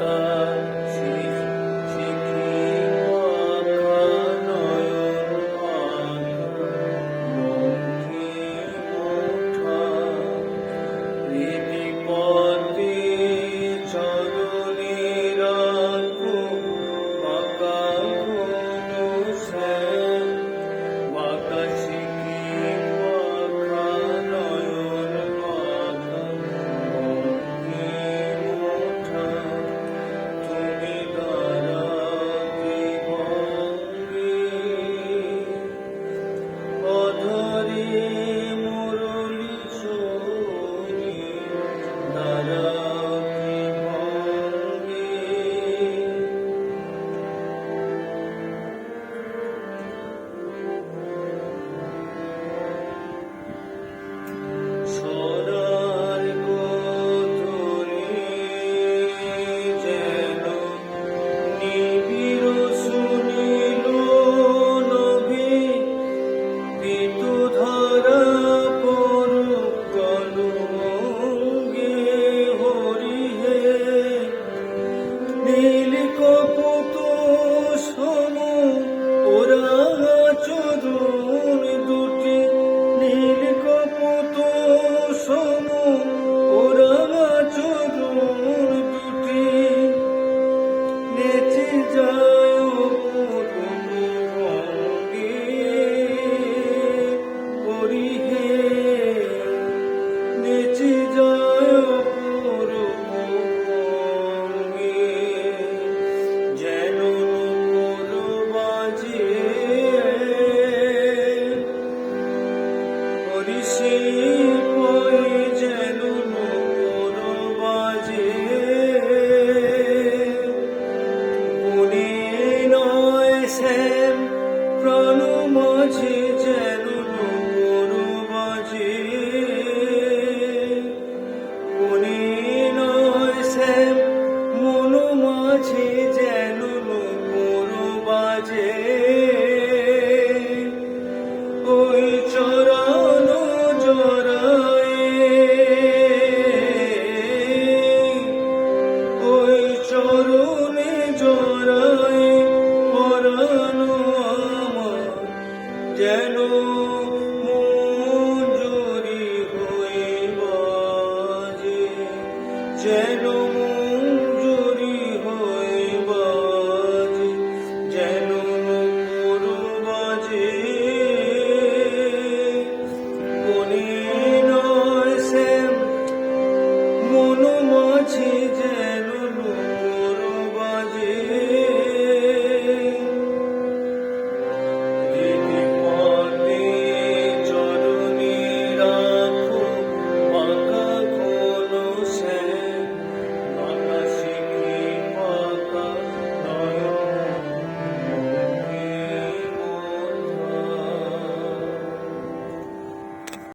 Lord. নীল প্রাণ মাঝে যেন মঞ্জুরি হয়ে বাজে যেন মরু বাজে। মনে নয় সে মন মাঝে যেন